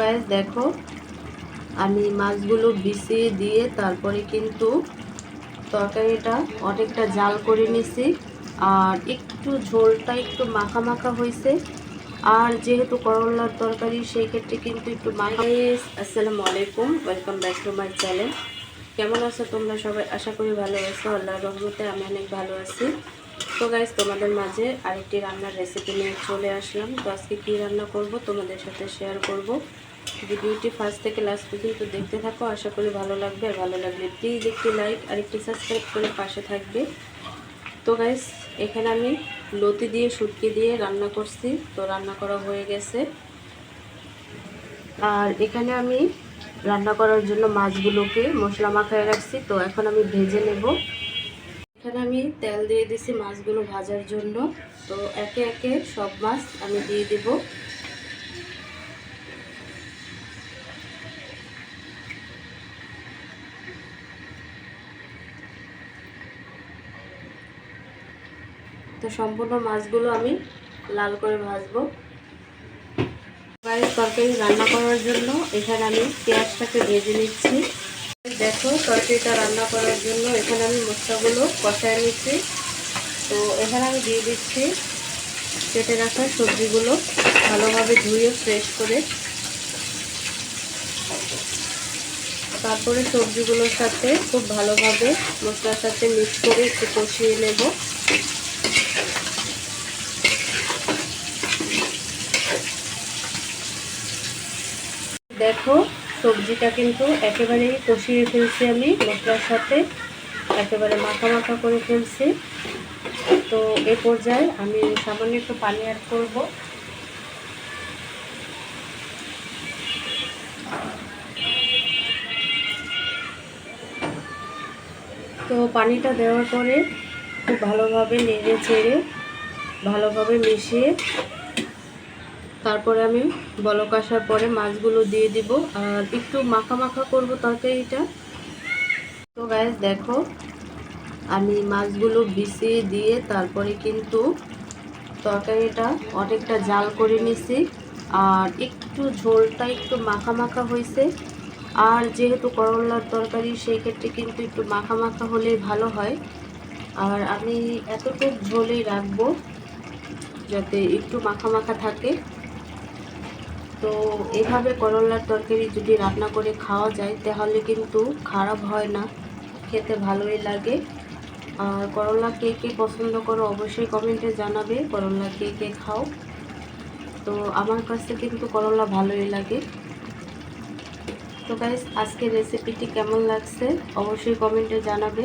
Guys দেখো, আমি মাছগুলো বিছিয়ে দিয়ে তারপরে কিন্তু তরকারিটা অনেকটা জাল করে নিছি, আর একটু ঝোলটা একটু মাখা মাখা হয়েছে। আর যেহেতু করলার তরকারি, সেই ক্ষেত্রে কিন্তু একটু মাখা আসসালামু আলাইকুম welcome back to my channel কেমন আছো তোমরা সবাই? আশা করি ভালো আছো, আল্লাহর রহমতে আমি অনেক ভালো আছি। তো গাইজ তোমাদের মাঝে আরেকটি রান্নার রেসিপি নিয়ে চলে আসলাম। তো আজকে কী রান্না করব, তোমাদের সাথে শেয়ার করব। ভিডিওটি ফার্স্ট থেকে লাস্ট পর্যন্ত দেখতে থাকো, আশা করি ভালো লাগবে। আর ভালো লাগলে প্লিজ একটি লাইক আর একটি সাবস্ক্রাইব করে পাশে থাকবে। তো গাইস এখানে আমি লতি দিয়ে, শুটকি দিয়ে রান্না করছি। তো রান্না করা হয়ে গেছে। আর এখানে আমি রান্না করার জন্য মাছগুলোকে মশলা মাখায় রাখছি। তো এখন আমি ভেজে নেব। এখানে আমি তেল দিয়ে দিছি মাছগুলো ভাজার জন্য। তো একে একে সব মাছ আমি দিয়ে দেব। তো সম্পূর্ণ মাছগুলো আমি লাল করে ভাজবো। গাড়ির তরকারি রান্না করার জন্য এখানে আমি পেঁয়াজটাকে ভেজে নিচ্ছি। দেখো তরকারিটা রান্না করার জন্য এখানে আমি মশলাগুলো কষায় নিচ্ছি। তো এখানে আমি দিয়ে দিচ্ছি কেটে রাখা সবজিগুলো ভালোভাবে ধুয়ে ফ্রেশ করে। তারপরে সবজিগুলোর সাথে খুব ভালোভাবে মশলার সাথে মিক্স করে একটু কষিয়ে নেব। দেখো, সবজিটা কিন্তু একেবারেই কষিয়ে ফেলছি আমি মশলার সাথে। একেবারে মাখা মাখা করে ফেলছি। তো এ পর্যায়ে আমি সামান্য একটু পানি অ্যাড করব। তো পানিটা দেওয়ার পরে খুব ভালোভাবে নেড়ে চেড়ে ভালোভাবে মিশিয়ে তারপরে আমি বলক আসার পরে মাছগুলো দিয়ে দিব আর একটু মাখা মাখা করব তরকারিটা। তো গ্যাস দেখো, আমি মাছগুলো বিছিয়ে দিয়ে তারপরে কিন্তু তরকারিটা অনেকটা জাল করে নিছি আর একটু ঝোলটা একটু মাখা মাখা হয়েছে। আর যেহেতু করলার তরকারি, সেই ক্ষেত্রে কিন্তু একটু মাখা মাখা হলেই ভালো হয়। আর আমি এতটুকু ঝোলেই রাখব যাতে একটু মাখা মাখা থাকে। তো এভাবে করলার তরকারি যদি রান্না করে খাওয়া যায়, তাহলে কিন্তু খারাপ হয় না, খেতে ভালোই লাগে। আর করলা কে কে পছন্দ করো অবশ্যই কমেন্টে জানাবে, করলা কে কে খাও। তো আমার কাছে কিন্তু করলা ভালোই লাগে। তো গাইস আজকের রেসিপিটি কেমন লাগছে? অবশ্যই কমেন্টে জানাবে।